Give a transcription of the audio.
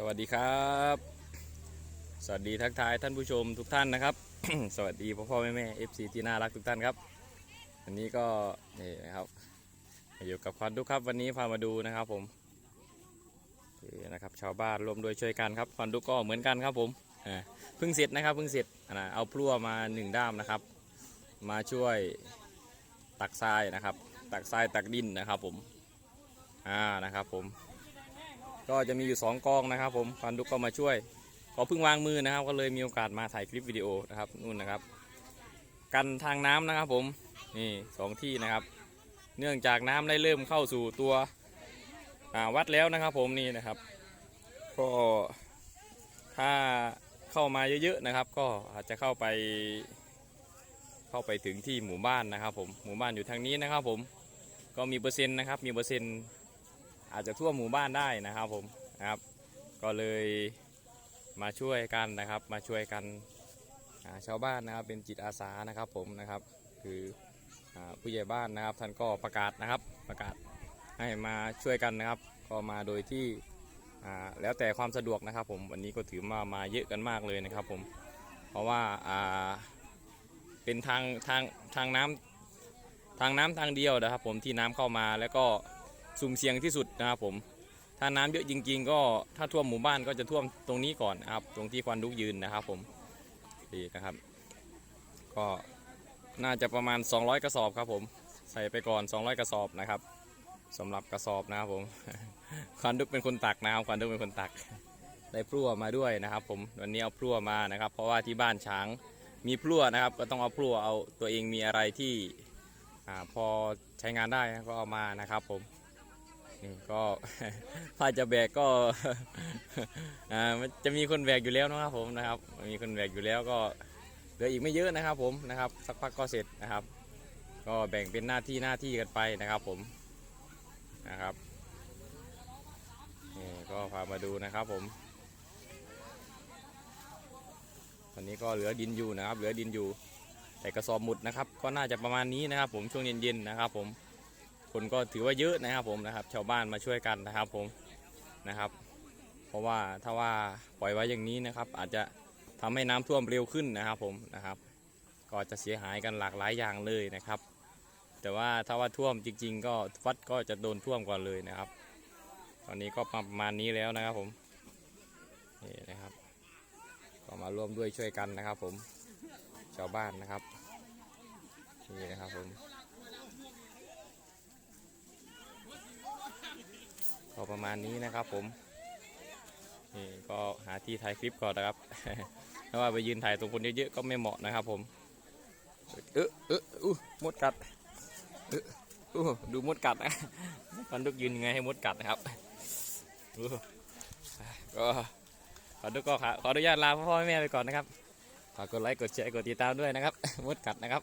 สวัสดีครับ สวัสดีทักทายท่านผู้ชมทุกท่านนะครับ สวัสดีพ่อพ่อแม่แม่เอฟซีที่น่ารักทุกท่านครับ วันนี้ก็นี่นะครับอยู่กับควันดุกครับวันนี้พามาดูนะครับผมนี่นะครับชาวบ้านร่วมด้วยช่วยกันครับควันดุกก็เหมือนกันครับผมเพิ่งเสร็จนะครับเพิ่งเสร็จเอาพลั่วมาหนึ่งด้ามนะครับ มาช่วยตักทรายนะครับ ตักทรายตักดินนะครับผมอ่านะครับผม ก็จะมีอยู่สองกองนะครับ ผมฟันดุกก็มาช่วยก็เพิ่งวางมือนะครับ ก็เลยมีโอกาสมาถ่ายคลิปวิดีโอนะครับนู่นนะครับ กันทางน้ำนะครับ ผมนี่สองที่นะครับ เนื่องจากน้ำได้เริ่มเข้าสู่ตัววัดแล้วนะครับ ผมนี่นะครับ ก็ถ้าเข้ามาเยอะๆนะครับ ก็อาจจะเข้าไปเข้าไปถึงที่หมู่บ้านนะครับ ผมหมู่บ้านอยู่ทางนี้นะครับ ผมก็มีเปอร์เซ็นต์นะครับ มีเปอร์เซ็นต์ อาจจะทั่วหมู่บ้านได้นะครับผมนะครับ ก็เลยมาช่วยกันนะครับ มาช่วยกันชาวบ้านนะครับเป็นจิตอาสานะครับผมนะครับ คืออผู้ใหญ่บ้านนะครับ ท่านก็ประกาศนะครับประกาศให้มาช่วยกันนะครับ ก็มาโดยที่แล้วแต่ความสะดวกนะครับ ผมวันนี้ก็ถือมามาเยอะกันมากเลยนะครับ ผมเพราะว่าอ่าเป็นทางทางทางน้ำทางน้ำทางเดียวนะครับ ผมที่น้ำเข้ามาแล้วก็ สุ่มเสี่ยงที่สุดนะครับผมถ้าน้ำเยอะจริงๆ ก็ถ้าท่วมหมู่บ้านก็จะท่วมตรงนี้ก่อนนะครับ ตรงที่ควันลุกยืนนะครับผมดีนะครับ ก็น่าจะประมาณ 200 กระสอบครับผม ใส่ไปก่อน 200 กระสอบนะครับสำหรับกระสอบนะครับผมควันดุกเป็นคนตักนะครับควันดุกเป็นคนตัก ได้พลั่วมาด้วยนะครับ ผมวันนี้เอาพลั่วมานะครับ เพราะว่าที่บ้านช้างมีพลั่วนะครับ ก็ต้องเอาพลั่วเอาตัวเองมีอะไรที่อพอใช้งานได้ก็เอามานะครับผม นี่ก็ถ้าจะแบกก็อ่ามันจะมีคนแบกอยู่แล้วนะครับผมนะครับมีคนแบกอยู่แล้วก็เหลืออีกไม่เยอะนะครับผมนะครับสักพักก็เสร็จนะครับ ก็แบ่งเป็นหน้าที่หน้าที่กันไปนะครับผมนะครับนี่ก็พามาดูนะครับผมตอนนี้ก็เหลือดินอยู่นะครับ เหลือดินอยู่แต่กระสอบหมุดนะครับ ก็น่าจะประมาณนี้นะครับ ผมช่วงเย็นๆนะครับผม คนก็ถือว่าเยอะนะครับผมนะครับ ชาวบ้านมาช่วยกันนะครับผมนะครับ เพราะว่าถ้าว่าปล่อยไว้อย่างนี้นะครับ อาจจะทำให้น้ำท่วมเร็วขึ้นนะครับผมนะครับ ก็จะเสียหายกันหลากหลายอย่างเลยนะครับ แต่ว่าถ้าว่าท่วมจริง ๆ ก็วัดก็จะโดนท่วมก่อนเลยนะครับ ตอนนี้ก็ประมาณนี้แล้วนะครับผมนี่นะครับ ก็มาร่วมด้วยช่วยกันนะครับ ผมชาวบ้านนะครับนี่นะครับผม ประมาณนี้นะครับผมนี่ก็หาที่ถ่ายคลิปก่อนนะครับเพราะว่าไปยืนถ่ายตรงคนเยอะๆก็ไม่เหมาะนะครับผมเออเอออู้มดกัดเอออู้ดูมดกัดนะฟันดุกยืนยังไงให้มดกัดนะครับก็ขอดุกก็ขออนุญาตลาพ่อพ่อแม่ไปก่อนนะครับฝากกดไลค์กดแชร์กดติดตามด้วยนะครับมดกัดนะครับ